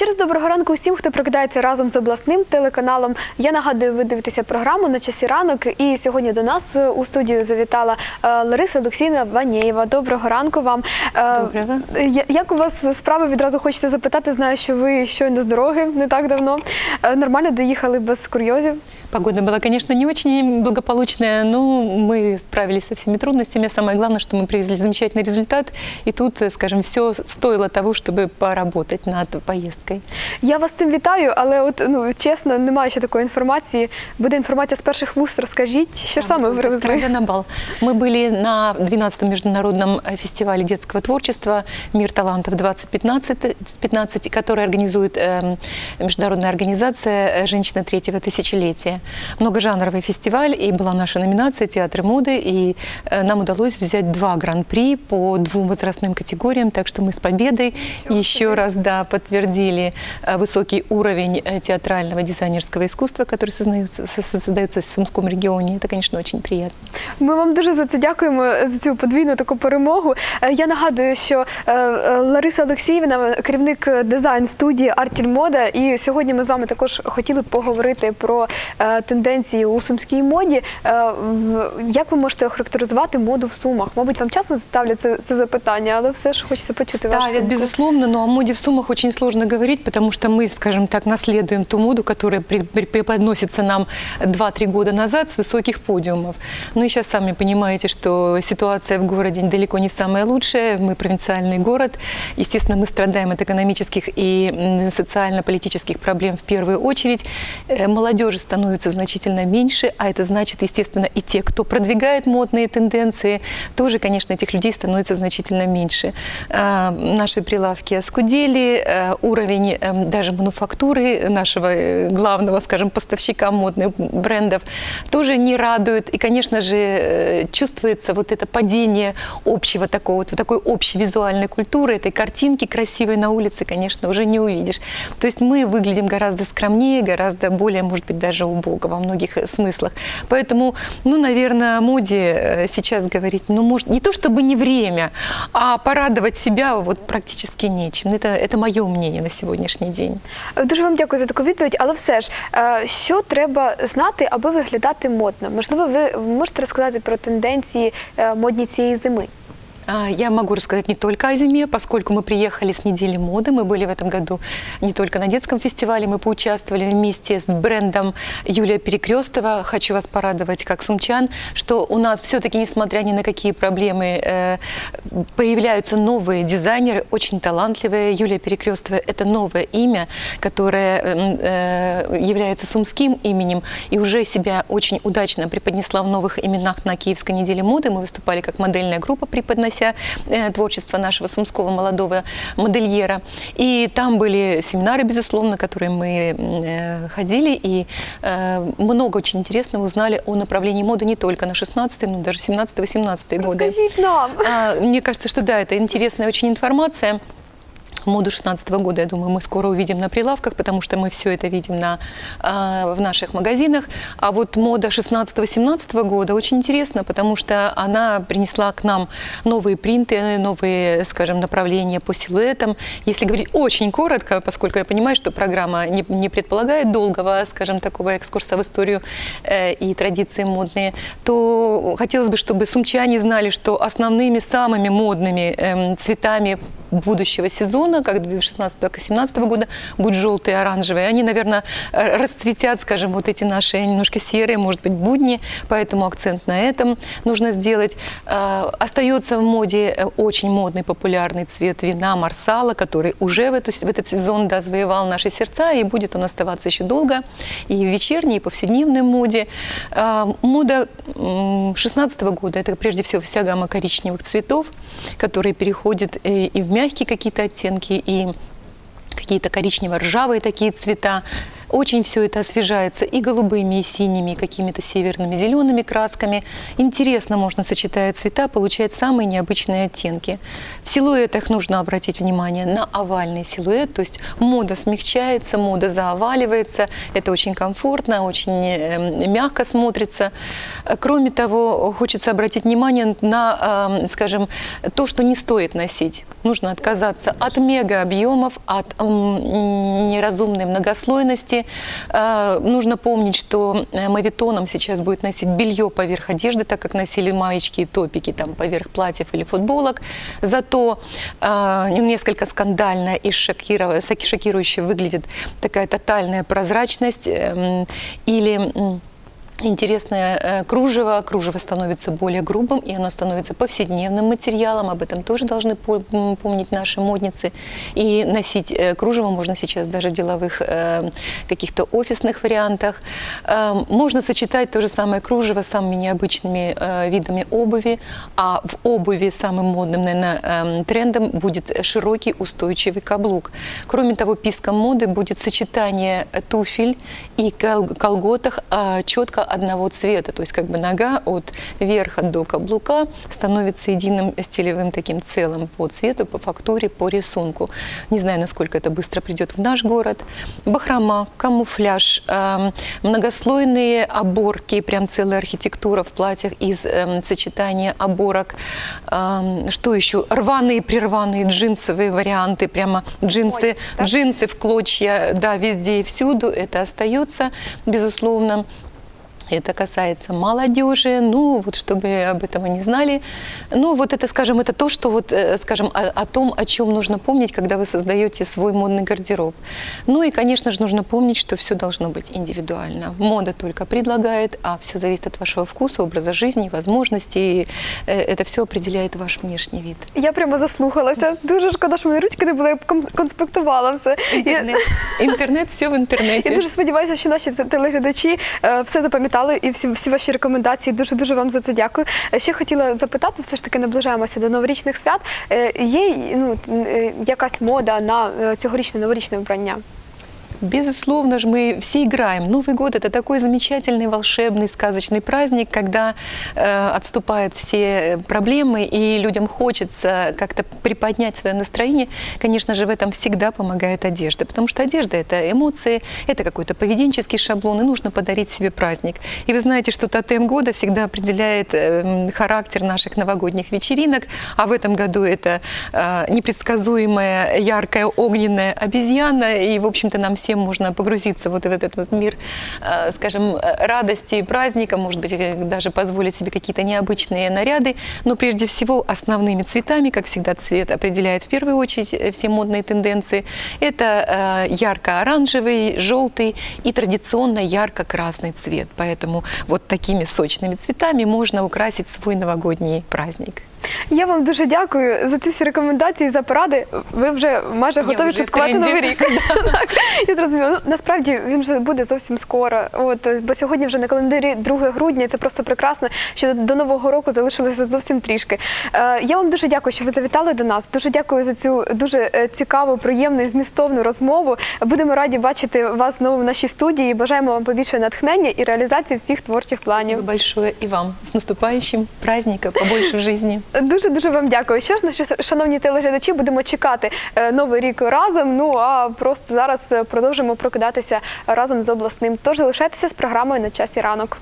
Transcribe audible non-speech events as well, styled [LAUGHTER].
Ще раз доброго ранку усім, хто прокидається разом з обласним телеканалом. Я нагадую, ви дивитеся програму на часі ранок. І сьогодні до нас е, у студію завітала е, Лариса Олексійна Ванєєва. Доброго ранку вам. Е, Доброго. Як у вас справи? Відразу хочеться запитати. Знаю, що ви щойно з дороги не так давно. Нормально доїхали без курйозів. Погода была, конечно, не очень благополучная, но мы справились со всеми трудностями. Самое главное, что мы привезли замечательный результат. И тут, э, скажем, все стоило того, чтобы поработать над поездкой. Я вас з цим вітаю, але от ну чесно, немає ще такої інформації. Буде інформація з перших вуст. Розкажіть, що ж саме ви С привезли? на бал. Мы были на 12-м международном э, фестивале детского творчества «Мир талантов 2015», 15, который организует эм, международная организация э, «Женщина третьего тысячелетия». Многожанровый фестиваль, и была наша номинация «Театры моды», и э, нам удалось взять два гран-при по двум возрастным категориям, так что мы с победой еще раз да, подтвердили э, высокий уровень э, театрального дизайнерского искусства, который создается, со- создается в Сумском регионе. Это, конечно, очень приятно. Ми вам дуже за це дякуємо за цю подвійну таку перемогу. Е, Я нагадую, що е, е, Лариса Олексіївна, керівник дизайн студії Артіль Мода. І сьогодні ми з вами також хотіли поговорити про е, тенденції у сумській моді. Е, в- Як ви можете охарактеризувати моду в сумах? Мабуть, вам часто ставлять це, це запитання, але все ж хочеться почути вашу Ставят, думку. безусловно, но о моде в Сумах очень сложно говорить, потому что мы, скажем так, наследуем ту моду, которая при- при- преподносится нам 2-3 года назад с высоких подиумов. Ну и сейчас сами понимаете, что ситуация в городе далеко не самая лучшая. Мы провинциальный город. Естественно, мы страдаем от экономических и м, социально-политических проблем в первую очередь. Э, Молодежи становится значительно меньше, а это значит, естественно, и те, кто продвигает модные тенденции, тоже, конечно, этих людей становится значительно меньше. А, Наши прилавки оскудели, э, уровень эм, даже мануфактуры нашего э, главного, скажем, поставщика модных брендов тоже не радует. И, конечно же, э, чувствуется вот это падение общего такого, вот такой общей визуальной культуры, этой картинки красивой на улице, конечно, уже не увидишь. То есть мы выглядим гораздо скромнее, гораздо более, может быть, даже убого во многих э, смыслах. Поэтому, ну, наверное, о моде э, сейчас говорить, ну, может, не то чтобы не время, а порадовать себя вот практически нечем. Это, это мое мнение на сегодняшний день. Дуже вам дякую за таку відповідь, але все ж, е, що треба знати, аби виглядати модно? Можливо, ви можете розказати про тенденції е, модні цієї зими? А, Я могу рассказать не только о зиме, поскольку мы приехали с недели моды. Мы были в этом году не только на детском фестивале, мы поучаствовали вместе с брендом Юлия Перекрестова. Хочу вас порадовать, как сумчан, что у нас все-таки, несмотря ни на какие проблемы, э, появляются новые дизайнеры, очень талантливые. Юлия Перекрестова – это новое имя, которое м, э, является сумским именем и уже себя очень удачно преподнесла в новых именах на Киевской неделе моды. Мы выступали как модельная группа, преподнося э, творчество нашего сумского молодого модельера. И там были семинары, безусловно, которые мы э, ходили, и э, много очень интересного узнали о направлении моды не только на 16 но даже 17-18 годы. Розкажіть нам. А, Мне кажется, что да, это интересная очень информация. Моду 16 года, я думаю, мы скоро увидим на прилавках, потому что мы все это видим на, а, в наших магазинах. А вот мода 16-17 года очень интересна, потому что она принесла к нам новые принты, новые, скажем, направления по силуэтам. Если говорить очень коротко, поскольку я понимаю, что программа не, не предполагает долгого, скажем, такого экскурса в историю э, и традиции модные, то хотелось бы, чтобы сумчане знали, что основными, самыми модными эм, цветами будущего сезона, как 16-17 года, будет желтые и оранжевые. Они, наверное, расцветят, скажем, вот эти наши немножко серые, может быть, будни, поэтому акцент на этом нужно сделать. Э, Остается в моде э, очень модный, популярный цвет вина Марсала, который уже в, эту, в этот сезон да, завоевал наши сердца, и будет он оставаться еще долго и в вечерней, и повседневной моде. Э, Мода 16 года – это прежде всего вся гамма коричневых цветов, которые переходят и в мягкие какие-то оттенки, и какие-то коричнево-ржавые такие цвета. Очень все это освежается и голубыми, и синими, и какими-то северными, зелеными красками. Интересно можно сочетая цвета, получать самые необычные оттенки. В силуэтах нужно обратить внимание на овальный силуэт, то есть мода смягчается, мода заоваливается. Это очень комфортно, очень э, мягко смотрится. Кроме того, хочется обратить внимание на, э, скажем, то, что не стоит носить. Нужно отказаться от мегаобъемов, от м, неразумной многослойности. Э, Нужно помнить, что э, мавитоном сейчас будет носить белье поверх одежды, так как носили маечки и топики там, поверх платьев или футболок. Зато э, несколько скандально и шокирующе выглядит такая тотальная прозрачность эм, или интересное э, кружево. Кружево становится более грубым, и оно становится повседневным материалом. Об этом тоже должны помнить наши модницы. И носить э, кружево можно сейчас даже в деловых э, каких-то офисных вариантах. Э, Можно сочетать то же самое кружево с самыми необычными видами обуви, а в обуви самым модным, наверное, трендом будет широкий устойчивый каблук. Кроме того, писком моды будет сочетание туфель и кол- колготах четко одного цвета. То есть как бы нога от верха до каблука становится единым стилевым таким целым по цвету, по фактуре, по рисунку. Не знаю, насколько это быстро придет в наш город. Бахрома, камуфляж, эм, многослойные оборки, прям целая архитектура в платьях из эм, сочетания оборок. Эм, Что еще? Рваные, прерваные джинсовые варианты, прямо джинсы, Ой, так? джинсы в клочья, да, везде и всюду. Это остается, безусловно. Это касается молодежи, ну вот чтобы об этом не знали. Ну вот это, скажем, это то, что вот, э, скажем, о, о том, о чем нужно помнить, когда вы создаете свой модный гардероб. Ну и, конечно же, нужно помнить, что все должно быть индивидуально. Мода только предлагает, а все зависит от вашего вкуса, образа жизни, возможностей. Э, Это все определяет ваш внешний вид. Я прямо заслухалася. Дуже шкода, що мої ручки не були, я б ком- конспектувала все. І- Интернет, интернет все в Я интернете. дуже сподіваюся, що наші телеглядачі е, все запам'ятали І всі, всі ваші рекомендації. Дуже дуже вам за це дякую. Е, Ще хотіла запитати, все ж таки наближаємося до новорічних свят. Е, Є ну, е, якась мода на цьогорічне новорічне вбрання? Безусловно же, мы все играем. Новый год – это такой замечательный, волшебный, сказочный праздник, когда э, отступают все проблемы, и людям хочется как-то приподнять свое настроение. Конечно же, в этом всегда помогает одежда, потому что одежда – это эмоции, это какой-то поведенческий шаблон, и нужно подарить себе праздник. И вы знаете, что тотем года всегда определяет э, характер наших новогодних вечеринок, а в этом году это э, непредсказуемая, яркая, огненная обезьяна, и, в общем-то, нам всем можно погрузиться вот в этот вот мир, э, скажем, э, радости и праздника, может быть, э, даже позволить себе какие-то необычные наряды, но прежде всего основными цветами, как всегда, цвет определяет в первую очередь все модные тенденции. Это ярко-оранжевый, желтый и традиционно ярко-красный цвет. Поэтому вот такими сочными цветами можно украсить свой новогодний праздник. Я вам дуже дякую за ці всі рекомендації, за поради. Ви вже майже готові вже святкувати новий рік. [LAUGHS] Так, Я зрозуміла. Ну, насправді він вже буде зовсім скоро. От бо сьогодні вже на календарі 2 грудня. і Це просто прекрасно. Що до нового року залишилося зовсім трішки. Е, Я вам дуже дякую, що ви завітали до нас. Дуже дякую за цю дуже е, цікаву, приємну і змістовну розмову. Будемо раді бачити вас знову в нашій студії. Бажаємо вам побільше натхнення і реалізації всіх творчих планів. Спасибо большое и вам. С наступающим праздника, побольше в жизни. Дуже дуже вам дякую. Що ж, шановні телеглядачі, будемо чекати е, новий рік разом. Ну а просто зараз е, продовжимо прокидатися разом з обласним. Тож залишайтеся з програмою на часі ранок.